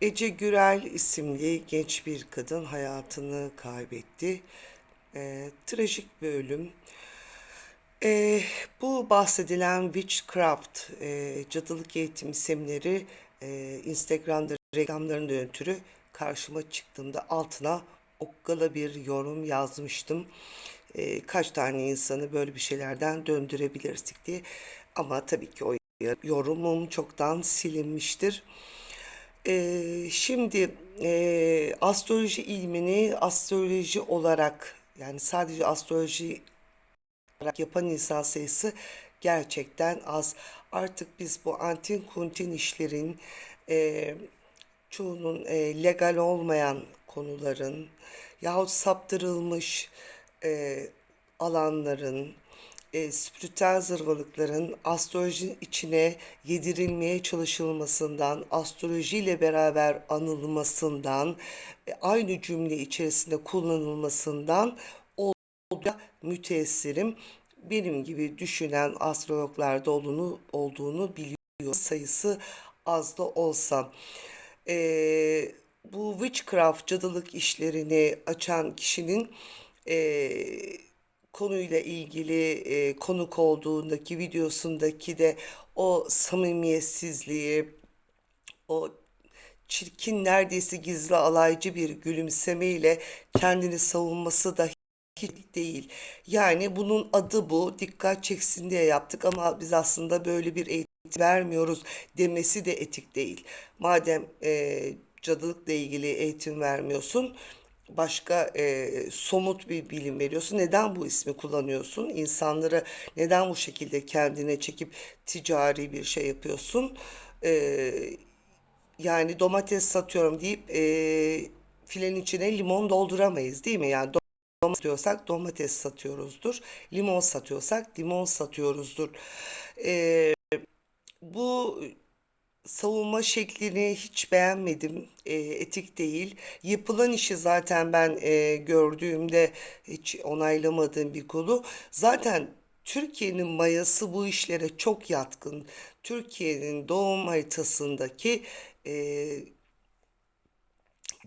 Ece Gürel isimli genç bir kadın hayatını kaybetti. Ee, trajik bir ölüm. Ee, bu bahsedilen Witchcraft, e, cadılık eğitimi semineri e, Instagram'da reklamlarından ötürü karşıma çıktığımda altına okkala bir yorum yazmıştım. Ee, kaç tane insanı böyle bir şeylerden döndürebilirdik diye. Ama tabii ki o yorumum çoktan silinmiştir. Ee, şimdi e, astroloji ilmini astroloji olarak yani sadece astroloji olarak yapan insan sayısı gerçekten az. Artık biz bu antin kuntin işlerin e, çoğunun e, legal olmayan konuların yahut saptırılmış e, alanların e, spiritüel zırvalıkların astrolojinin içine yedirilmeye çalışılmasından, astrolojiyle beraber anılmasından, e, aynı cümle içerisinde kullanılmasından oldukça müteessirim. Benim gibi düşünen astrologlarda olduğunu, olduğunu biliyor. Sayısı az da olsa. E, bu witchcraft cadılık işlerini açan kişinin e, konuyla ilgili e, konuk olduğundaki videosundaki de o samimiyetsizliği, o çirkin neredeyse gizli alaycı bir gülümsemeyle kendini savunması da hiç değil. Yani bunun adı bu. Dikkat çeksin diye yaptık ama biz aslında böyle bir eğitim vermiyoruz demesi de etik değil. Madem e, cadılıkla ilgili eğitim vermiyorsun, başka e, somut bir bilim veriyorsun. Neden bu ismi kullanıyorsun? İnsanları neden bu şekilde kendine çekip ticari bir şey yapıyorsun? E, yani domates satıyorum deyip e, filenin içine limon dolduramayız değil mi? Yani domates satıyorsak domates satıyoruzdur. Limon satıyorsak limon satıyoruzdur. E, bu savunma şeklini hiç beğenmedim. E, etik değil. Yapılan işi zaten ben e, gördüğümde hiç onaylamadığım bir konu. Zaten Türkiye'nin mayası bu işlere çok yatkın. Türkiye'nin doğum haritasındaki e,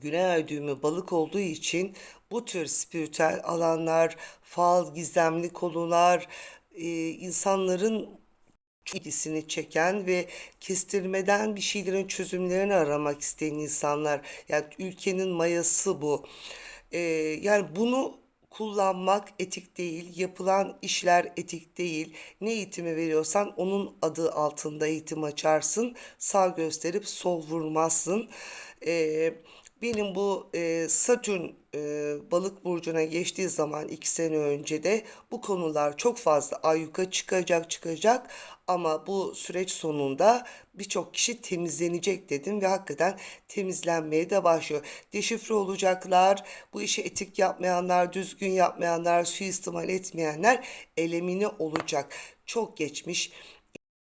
Güney düğümü balık olduğu için bu tür spiritüel alanlar, fal, gizemli konular, e, insanların ilgisini çeken ve kestirmeden bir şeylerin çözümlerini aramak isteyen insanlar. Yani ülkenin mayası bu. Ee, yani bunu kullanmak etik değil, yapılan işler etik değil. Ne eğitimi veriyorsan onun adı altında eğitim açarsın. Sağ gösterip sol vurmazsın. Ee, benim bu e, Satürn e, balık burcuna geçtiği zaman iki sene önce de bu konular çok fazla ayyuka çıkacak çıkacak ama bu süreç sonunda birçok kişi temizlenecek dedim ve hakikaten temizlenmeye de başlıyor. Deşifre olacaklar, bu işi etik yapmayanlar, düzgün yapmayanlar, suistimal etmeyenler elemine olacak. Çok geçmiş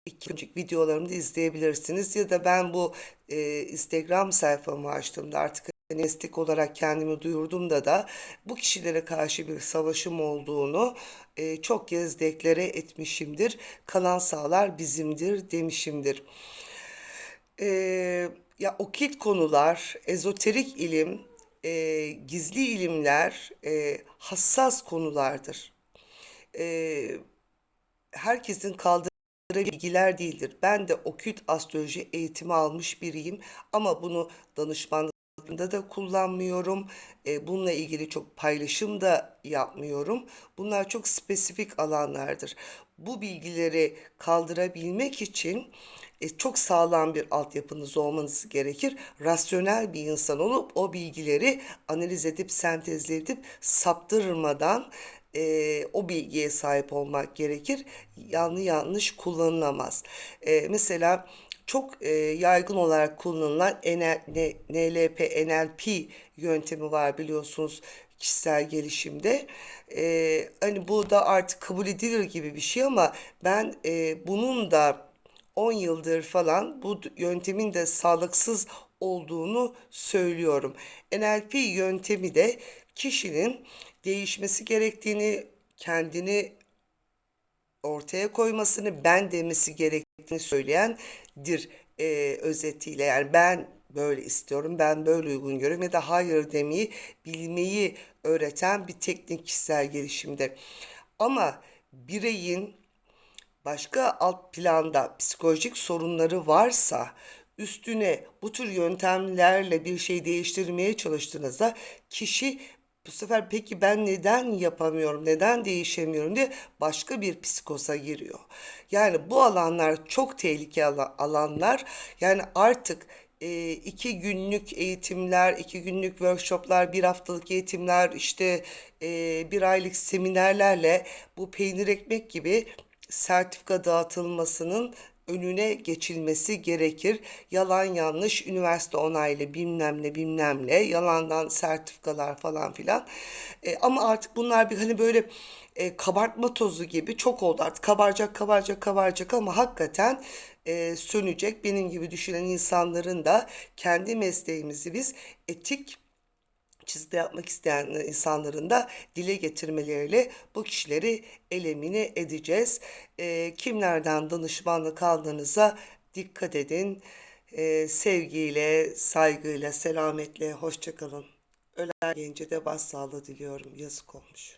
iki önceki videolarımı da izleyebilirsiniz. Ya da ben bu e, Instagram sayfamı açtığımda artık nestik olarak kendimi duyurdum da bu kişilere karşı bir savaşım olduğunu e, çok kez deklare etmişimdir. Kalan sağlar bizimdir demişimdir. E, ya okült konular, ezoterik ilim, e, gizli ilimler e, hassas konulardır. E, herkesin kaldığı bilgiler değildir. Ben de okült astroloji eğitimi almış biriyim ama bunu danışmanlıkında da kullanmıyorum. E, bununla ilgili çok paylaşım da yapmıyorum. Bunlar çok spesifik alanlardır. Bu bilgileri kaldırabilmek için e, çok sağlam bir altyapınız olmanız gerekir. Rasyonel bir insan olup o bilgileri analiz edip sentezleyip saptırmadan e, o bilgiye sahip olmak gerekir. Yanlı yanlış kullanılamaz. E, mesela çok e, yaygın olarak kullanılan NL, NLP, NLP yöntemi var biliyorsunuz kişisel gelişimde. E, hani bu da artık kabul edilir gibi bir şey ama ben e, bunun da 10 yıldır falan bu yöntemin de sağlıksız olduğunu söylüyorum. NLP yöntemi de kişinin değişmesi gerektiğini, kendini ortaya koymasını, ben demesi gerektiğini söyleyendir e, özetiyle. Yani ben böyle istiyorum, ben böyle uygun görüyorum ya da hayır demeyi bilmeyi öğreten bir teknik kişisel gelişimde. Ama bireyin başka alt planda psikolojik sorunları varsa üstüne bu tür yöntemlerle bir şey değiştirmeye çalıştığınızda kişi bu sefer peki ben neden yapamıyorum, neden değişemiyorum diye başka bir psikoza giriyor. Yani bu alanlar çok tehlikeli ala- alanlar. Yani artık e, iki günlük eğitimler, iki günlük workshoplar, bir haftalık eğitimler, işte e, bir aylık seminerlerle bu peynir ekmek gibi sertifika dağıtılmasının önüne geçilmesi gerekir. Yalan yanlış üniversite onaylı bilmem ne bilmem ne yalandan sertifikalar falan filan. E, ama artık bunlar bir hani böyle e, kabartma tozu gibi çok oldu artık kabaracak kabaracak kabaracak ama hakikaten e, sönecek. Benim gibi düşünen insanların da kendi mesleğimizi biz etik çizgi yapmak isteyen insanların da dile getirmeleriyle bu kişileri elemine edeceğiz. Eee, kimlerden danışmanlık aldığınıza dikkat edin. Eee, sevgiyle, saygıyla, selametle, hoşça kalın. Ölen gence de başsağlığı diliyorum. Yazık olmuş.